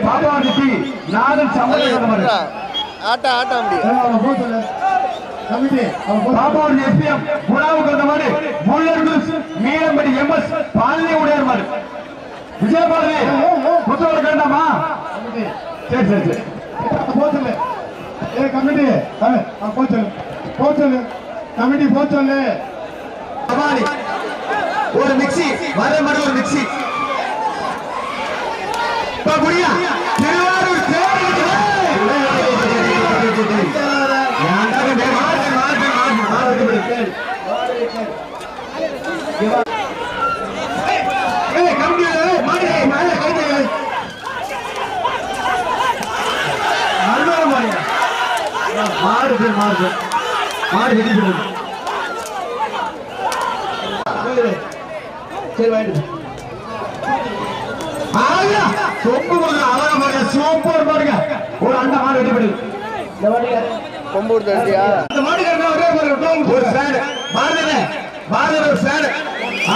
மாடு பாபாவதி பி நாதன் சம்பளம் ஆட்டா ஆட்டா பாபாவதி எஸ்பிஎம் புறாவு கந்த மாடு முள்ளர் குரூஸ் மீனம்படி எம் எஸ் பாலினி உடையார் மாடு விஜயபாரதி புத்தகம் வேண்டாமா சரி சரி சரி. போச்சல ஏ committee Pockels Pockels committee Pockels ஒரு மிக்ஸி வர மாதிரி ஒரு மிக்ஸி. இப்ப முடியா சரி வாங்கிட்டு அழகா சொப்பு கொடுங்க அழகா பாருங்க சூப்பர் பாருங்க. ஒரு அண்டா மாடு வெட்டி போடுது கொம்பு கொடுத்து அடிச்சியா? அந்த மாடுகாரங்க ஒரே பாருங்க ஃபேன் பாருங்க பாருங்க ஒரு ஃபேன்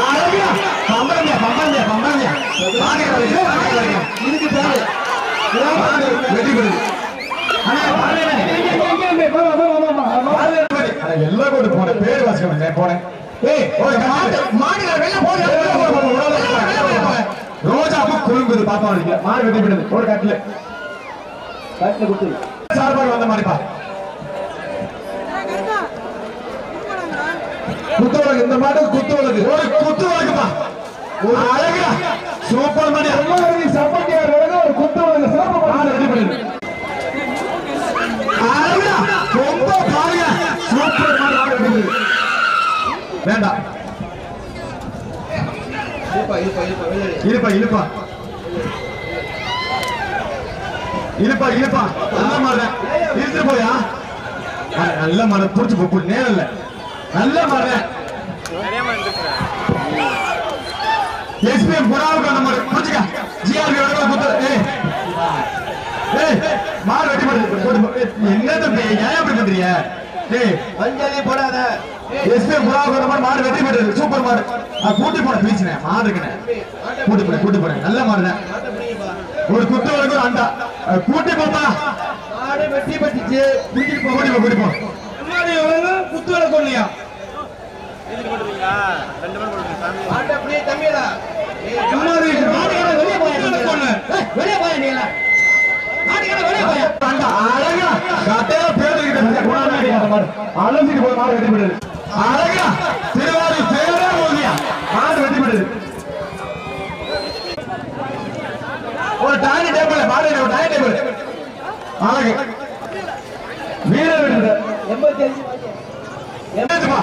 அழகா பம்பரங்க பம்பரங்க பம்பரங்க. மாடுகாரங்க இதுக்கு பேரு வெட்டி போடுது எல்லாம் கூட போன பேர் வாசிக்க போனேன் ஏய் ஒரு மாடு மாடுகார வெளில போங்க ரோஜா பூ குறுங்குது பாப்பா வரீங்க மாடு வெட்டி விடுது ஒரு காட்டுல காட்டுல குத்து சார்பாக வந்த மாதிரிப்பா குத்து வழக்கு இந்த மாடு குத்து வழக்கு ஒரு குத்து வழக்குப்பா ஒரு அழகா சூப்பர் மணி அம்மா சப்பாத்தியார் ஒரு குத்து வழக்கு சிறப்பு மாடு வெட்டி விடுது அழகா ரொம்ப பாருங்க சூப்பர் மாடு மாடு வெட்டி விடுது வேண்டாம் இழுப்பா இழுப்பா இழுப்பா இழுப்பா. நல்ல மாடு இழுத்துட்டு போயா? நல்ல மாடு. புடிச்சு போ நேரம் இல்ல. நல்ல மாடு எஸ்பிஎம் புறாவுக்கு அந்த மாடு. புடிச்சுக்க. ஜிஆர்பி வடக்கு குத்து ஏய். ஏய் மாடு வெட்டி மாடு என்ன தம்பி ஏன் அப்படி பண்றீங்க ஏய் வஞ்சலி போடாத. புறாவுக்கு அந்த மாடு மாடு வெட்டி மாடு சூப்பர் மாடு. கூட்டி போன பீச்சுனே மாடு இருக்குனே. கூட்டி போறேன் கூட்டி போறேன் நல்ல மாடு ஒரு குத்து வரைக்கும் ஒரு அண்டா. அஹ், கூட்டி போப்பா. மாடு வெட்டி பட்டுச்சு கூட்டி போ கூட்டி போ கூட்டி போ. குத்து வழக்கம் இல்லையா மாட்டு அப்படியே தம்பியடா. வெளியே போய் வெளியே போய் நீ அண்டா அழகா. கட்டையா மாடு போய் மாடு வெட்டி விடுது அழகா திருவாரி பேரே போதியா மாடு வெட்டி விடுது ஒரு டாய்னி டேபிள் மாடு ஒரு டாய்னி டேபிள் அழகு. வீரர் விடுது என்னதுமா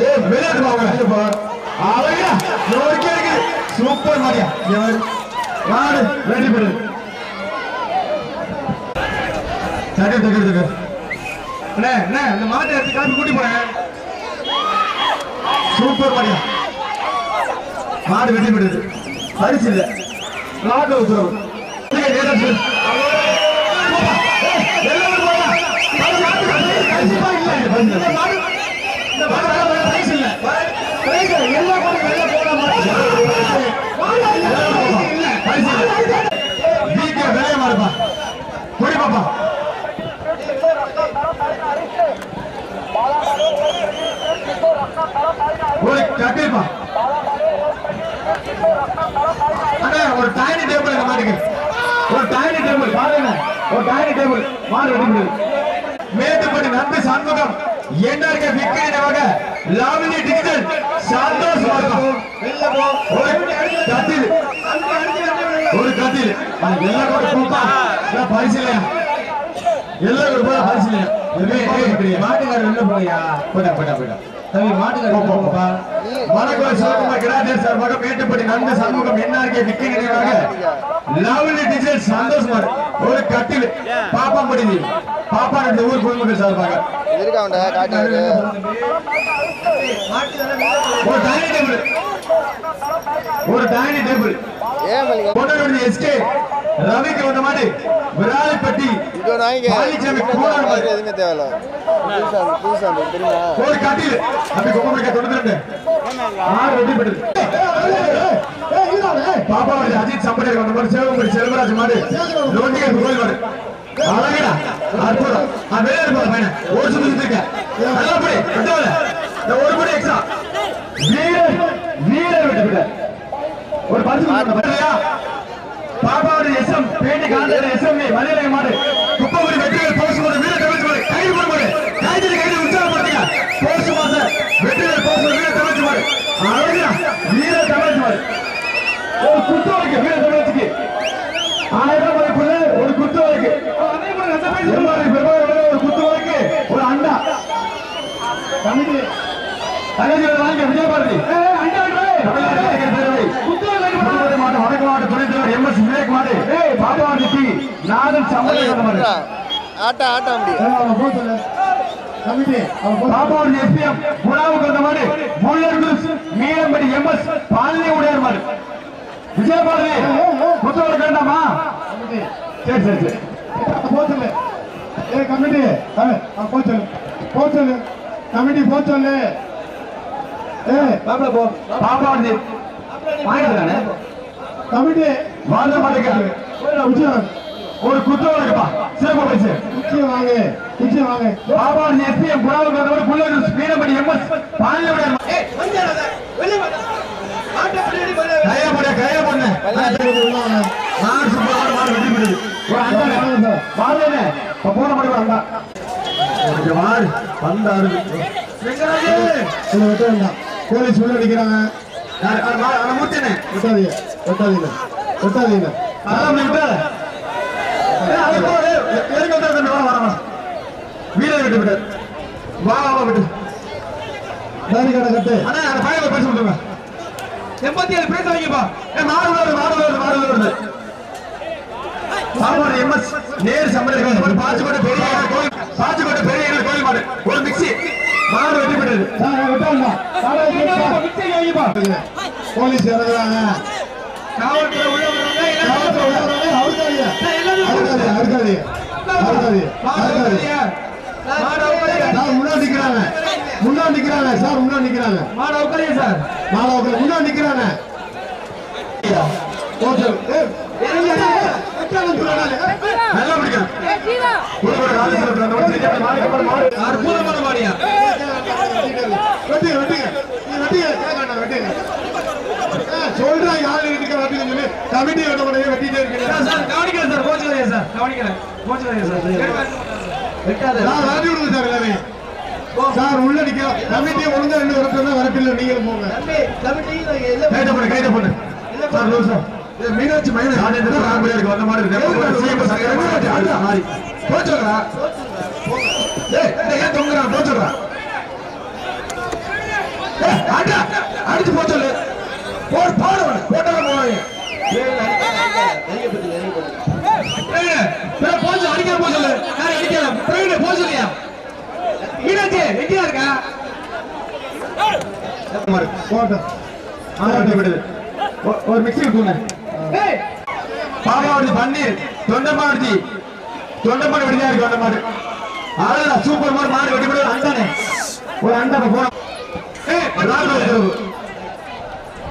ஏ வெளியேட்டுமா அவங்க அழகா. நோக்கி இருக்கு சூப்பர் மாடியா மாடு வெட்டி விடுது தட்டு அண்ணே அண்ணே அந்த மாட்டை எடுத்து கிளம்பி கூட்டி போறேன். சூப்பர் மாடியா மாடு வெட்டி விடுது பரிசு இல்லை. நாட்டு உத்தரவு நீங்க நேரா சொல்லு. ஏய், எல்லாரும் போடா. பரிசு நாட்டு பரிசு கண்டிப்பா இல்ல. இந்த மாடு இந்த மாடு வர வர பரிசு இல்ல. பரிசு இல்ல. எல்லா மாடும் வெளில போட மாட்டேங்குது. பரிசு இல்ல. பரிசு இல்ல. வீக்க வெளிய மாடுப்பா. குடி பாப்பா கண்டிப்பா அண்ணா ஒரு டைனி டேபிள் இந்த மாட்டுக்கு ஒரு டைனி டேபிள் பாருங்க. ஒரு டைனி டேபிள் மாடு ரெடி பண்ணு மேட்டுப்பட்டி நம்பி சண்முகம் என்ஆர்கே விக்கிரினவாக லாவணி டிஜிட்டல். சந்தோஷ் வாக்கம் ஒரு கட்டில் ஒரு கட்டில் எல்லாம் கூட பரிசு இல்லையா? எல்லாம் கூட பரிசு இல்லையா? மாட்டுக்காரர் வெளில போயா போடா போடா போடா. தம்பி மாட்டுக்காரர் போப்பா. மணக்கோயில் சிவகுமார் கிராஜர் சார்பாக மேட்டுப்பட்டி நன்மை சண்முகம் என்ஆர்கே விக்கி நினைவாக லவ்லி டிஜிட்டல் சந்தோஷ்குமார் ஒரு கட்டில். பாப்பா முடிஞ்சு பாப்பா இந்த ஊர் பொதுமக்கள் சார்பாக. இருக்காண்டா காட்டு ஒரு டைனிங் டேபிள் ஒரு டைனிங் டேபிள் ஏன் மல்லிகா பொன்னூர் எஸ்கே ரவிக்கு வந்த மாதிரி விராலிப்பட்டி வாங்கிக்க பழனிசாமி எதுவுமே தேவையில்ல. புதுசா புதுசா இருக்கு, தெரியுமா? ஒரு கட்டில். அப்படி கும்பமிக்க தொண்ணூத்தி ரெண்டு. ஆறு வெற்றி பெற்றது. பாப்பா அஜித் சம்பளர் வந்த மாதிரி சிவகுமரி செல்வராஜ் மாதிரி நோட்டிகள் கோயில் மாதிரி அழகடா அற்புதம். நான் வெளியே இருப்பா பையன்? ஒரு சுத்தி நல்லா படி எக்ஸ்ட்ரா வீரர் விட்டு விட்ட ஒரு பரிசு கொடுக்கணும். பாப்பாவோட எஸ்எம் பேட்டி காந்தர் எஸ்எம் மலையாள மாடு. குப்பகுடி வெற்றிகள் போஸ்ட் மாடு வீர தமிழ் மாடு. கை போட மாடு. கைது கைது உற்சாகப்படுத்துங்க. போஸ்ட் மாஸ்டர் வெற்றிகள் போஸ்ட் வீர தமிழ் மாடு. அழகா வீர தமிழ் மாடு. ஒரு குத்து வரைக்கும் வீர தமிழத்துக்கு ஆயிரம் மதிப்புள்ள ஒரு குத்து வரைக்கும் எம்ஆர்ஐ பெருமாள் ஒரு குத்து வரைக்கும் ஒரு அண்டா. கமிட்டி தங்கச்சி வாங்க விஜயபாரதி. தலைவர் ஆட்டா ஆட்டா முடியும் பாப்பாவாண்டி எஸ்பிஎம் உணவுக்கு வந்த மாடு முள்ளர் குரூஸ் மீனம்படி எம். எஸ். பாலினி உடையார் மாடு விஜயபாரதி புத்தகம் கண்டாமா சரி சரி சரி. போச்சல ஏ கமிட்டி போச்சல போச்சல கமிட்டி போச்சல ஏ பாப்பல போ. பாப்பாவாண்டி வாங்கிக்கிறானே கமிட்டி வாழ்ந்த மாட்டுக்கு உச்சியம் ஒரு குத்து வழக்குப்பா. சிறப்பு பரிசு. உச்சியம் வாங்க. உச்சியம் வாங்க. எஸ்பிஎம் உணவுக்கு வந்த மாடு முள்ளர் குரூஸ் மீனம்படி எம் எஸ் பாலினி உடையார் மாடு ஏய் வந்தாடா வெளிய வா ஆட்டா பின்னாடி போல கையா போட கையா போட. மாடு சூப்பர் மாடு வெற்றி பெறுது ஒரு இப்ப போன மாடு வந்தாரு. வேண்டாம் போலீஸ் உள்ள அடிக்கிறாங்க. யார் அந்த மாடு அந்த மூர்த்தினே வெட்டாதீங்க வெட்டாதீங்க வெட்டாதீங்க அதெல்லாம் நீ விட்டாத ஏய் அது போ எதுக்கு வந்து அந்த வர வர வீரர் விட்டு விட்டு வா வா விட்டு. தாரி கடை கட்டு. அண்ணா பையன் பேச சொல்லுங்க. எண்பத்தி ஏழு பேச வைங்கப்பா. ஏ மாடு வருது மாடு வருது மாடு வருது சாப்பாடு எம்எஸ் நேர் சம்பளம் ஒரு பாச்சுக்கோட்டை பெரிய கோயில் பாச்சுக்கோட்டை பெரிய கோயில் மாடு ஒரு மிக்ஸி மாடு வெட்டி பெற்றது சார் வெட்ட வேண்டாம் சாரா மிக்ஸி வைங்கப்பா போலீஸ் இறங்குறாங்க. காவல்துறை உள்ள காவல்துறை உள்ள. அவுக்காதீங்க, அவுக்காதீங்க. அவுக்காதீங்க, அவுக்காதீங்க. சார் முன்னாடி நிக்கிறாங்க. முன்னாடி நிக்கிறாங்க. சார் முன்னாடி நிக்கிறாங்க. மாடு உட்காரியா சார்? மாணவர்கள் முன்னாடி நிக்கிறாங்க. ஏய், நல்லா பிடிக்கும் புதுக்கோட்டை ராஜேஸ்வரத்துல அந்த வச்சு ஜெயிச்ச மாடு அப்புறம் மாடு அற்புதமான மாடியா வெட்டுங்க வெட்டுங்க நீ வெட்டுங்க கேட்காண்டா வெட்டுங்க ஏய், சொல்றாங்க ஆளு இருக்க வெட்டுங்க சொல்லி கமிட்டி உடனே வெட்டிட்டே இருக்கீங்க சார் கவனிக்கிறேன் சார் கோச்சுக்காதீங்க சார்? கவனிக்கிறேன் கோச்சுக்காதீங்க சார்? வெட்டாத. சார் விரட்டி விடுங்க சார் எல்லாமே சார் உள்ள நிக்க கமிட்டி ஒழுங்கா ரெண்டு போங்க. தம்பி கமிட்டி நாங்க எல்லாம் கைத பண்ணு கைத பண்ணு சார் சார் மீனாட்சி ராஜேந்திர ராமலியாருக்கு வந்த மாதிரி இருக்கு. போச்சுடா. ஏய் இந்த ஏன் தொங்குறான் போச்சுடா. ஏய் அடா அடிச்சு போச்சல போடு பாடுவன போட்டவன போவாங்க நிறைய பத்தி நிறைய பத்தி பிரவீன் பிரவீன் போச்சு அடிக்காம மீனாட்சி இருக்கா போட்டோம் ஆரோக்கியம் விடுது ஒரு மிக்ஸி விட்டுங்க பாபாவடி பன்னீர் தொண்டமாடி தொண்டமாடி வெடிதா இருக்கு அந்த மாடு அழகா சூப்பர் மாடு மாடு வெட்டி விடுவது அண்டானே ஒரு அண்டா போன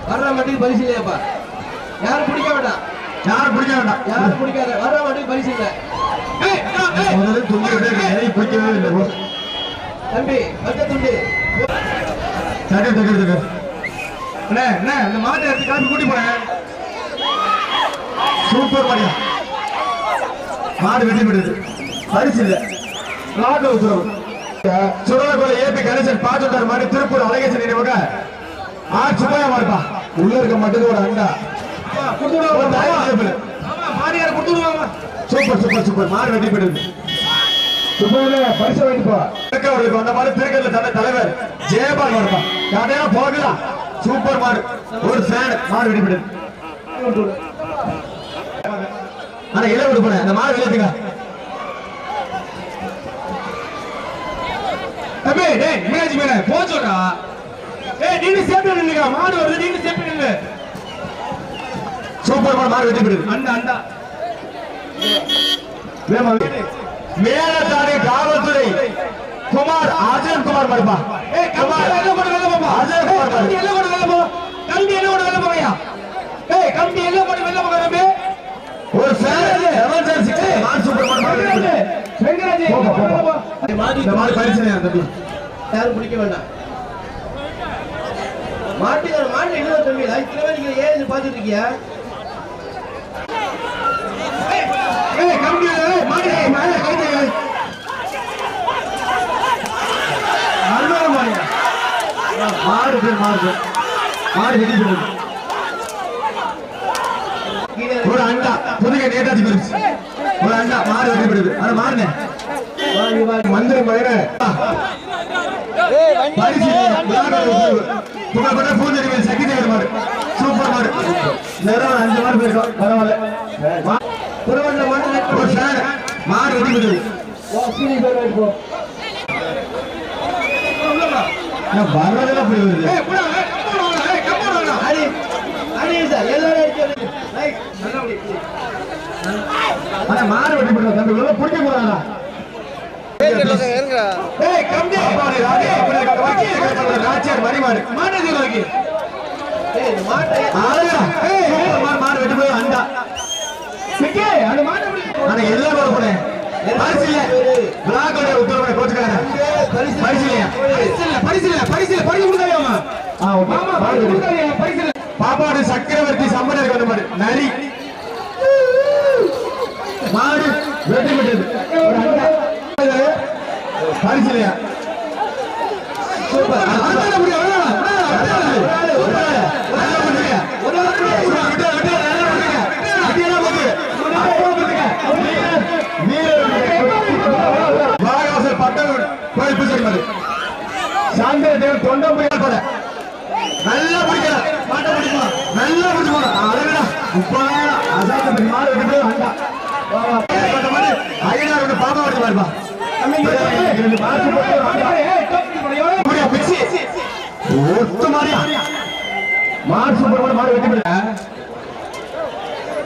வர்ற வண்டிக்கு பரிசு இல்லையாப்பா? யாரும் பிடிக்க வேண்டாம். யாரும் பிடிக்காத வர்ற வண்டிக்கு பரிசு இல்லை. முதல்ல எதையும் பிடிக்கவே இல்லை. தம்பி வச்ச துண்டு. தட்டு தட்டு அண்ணே அண்ணே இந்த மாட்டை எடுத்து காப்பி கூட்டி போறேன். சூப்பர் மாடியா. மாடு வெட்டி விடுது. பரிசு இல்ல. நாட்டு உத்தரவு. சுரலகோல ஏபி கணேசன் பாத்துட்டார். மாடு திருப்பூர் அழகேசன் நினைவாக ஆ சுப்பையா மாடுப்பா உள்ள இருக்க மட்டும் ஒரு அண்டா. ஒரு தாய் டேபிள். Super super super. மாடு வெட்டி விடுது சுப்பையில பரிசு வாங்கிட்டு அந்த அவருக்கு வந்த மாதிரி திருக்கல்ல தலை தலைவர் ஜெயபால் வருப்பா கதையா போகலாம் சூப்பர் மாடு. ஒரு ஃபேன் மாடு வெட்டி விடுது ஆனா இலை விட்டு போனேன். அந்த மாடு விளையாட்டுங்க தம்பி டேய் மீனாட்சி மேல? போச்சுடா ஏய் நீங்க சேஃப்டி நில்லுங்க மாடு வருது நீங்க சேஃப்டி நில்லு. சூப்பர் மாடு மாடு வெட்டி விடுது அண்டா அண்டா மேலத்தாடி காவல்துறை. குமார் அர்ஜுன் குமார் மருப்பா குமார். அர்ஜுன் குமார் மருப்பா. ஒரு சேனல் எமர்ஜென்சிக்கு மான் சூப்பர் மார்க்கெட் இந்த மாதிரி பரிசீலனை தம்பி? யாரும் பிடிக்க வேண்டாம். மாட்டுக்கார மாட்டு என்ன தம்பி. இத்தனை பேர் நீங்க ஏன் பாத்துட்டு இருக்கியா? ஏய் பேர் ஒரு அண்டா புதுக நேதாஜி பெருசு ஒரு அண்டா அது புகழ்பெற்ற பூஞ்செடி சக்தி தேவர் மாடு சூப்பர் மாடு. நேரம் அஞ்சு மாடு போயிருக்கோம். பரவாயில்ல. புறவண்ட மாட்டு ஒரு ஃபேன் மாடு வெடி போடுது நான் வர்றதெல்லாம் போய் வருது சார் மாடு வெட்டி போடுற தம்பி உள்ள பிடிக்க மாடு மாடு வெட்டி போய் அண்டா. சிக்கே அந்த மாடு ஆனா எல்லாம் போட போறேன் பரிசு இல்ல பிளாக்கோட உத்தரவு கோச்சுக்காரங்க பரிசு பரிசு இல்லையா பரிசு இல்ல பரிசு இல்ல பரிசு இல்ல பரிசு கொடுக்காதேமா ஆ ஓகே. மாமா பரிசு கொடுக்காதே பரிசு இல்ல பாப்பாடு சக்கரவர்த்தி சம்பனர் வந்த மாதிரி. நரி. மாடு ஒரு அண்டா பரிசு இல்லையா சூப்பர் அதான் முடியும் வாகாசர் பட்டவர் கோயில் பூசை சாந்திர தேவன் தொண்டம் போய் போட நல்லா பிடிக்கலாம் மாட்ட பிடிக்குமா நல்லா பிடிச்சு போட. அழகடா பெரிய மாடு வெட்டி பாப்பா வருது பாருப்பா. ரெண்டு போட்டு பிச்சி. ஒத்து மாறியா? மாடு சூப்பர் மாடு மாடு வெட்டி போடு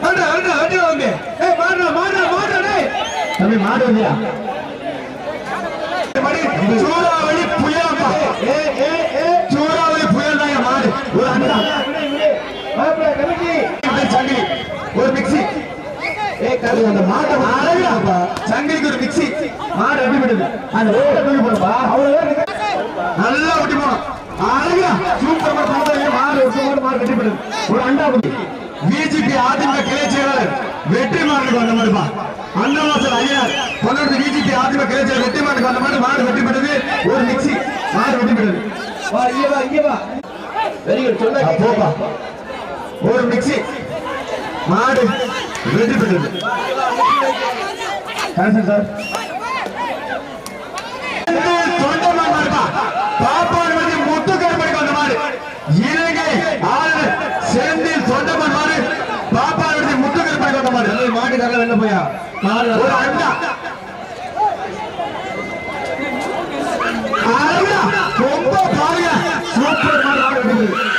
அண்டா அண்டா அண்டா வந்து ஏய் மாடுடா மாடுடா மாடுடா டேய். தம்பி மாடு வந்தியா? சூறாவளி சூறாவளி புயல் தாங்க மாடு. ஒரு அண்டா சங்கிலி. ஒரு மிக்ஸி. அந்த மாட்டை அழகாப்பா சங்கிலிக்கு ஒரு மிக்ஸி. மாடு அடி விடுது? அந்த ரோட்டை தூக்கி போடுப்பா. அவ்வளவு நல்லா ஒட்டி போனோம் அழகா சூப்பர் மாடு மாடு ஒரு மாடு கட்டி விடுது ஒரு அண்டா பிஜேபி அதிமுக கிளை செயலாளர் வெற்றி மாடுக்கு வந்த மாதிரிப்பா அன்னவாசல் பிஜேபி அதிமுக கிளை செயலர் வெற்றி மாடுக்கு வந்த மாதிரி மாடு வெட்டி விடுது ஒரு மிக்சி மாடு வெட்டி விடுது வா இங்க வா இங்க வா. வெரி குட் சொன்னா போப்பா. ஒரு மிக்ஸி மாடு வெட்டி விடுது கேன்சல் சார் மாடு. மாட்டுக்காரல வெளில போயா. ஒரு அண்டா. அழகா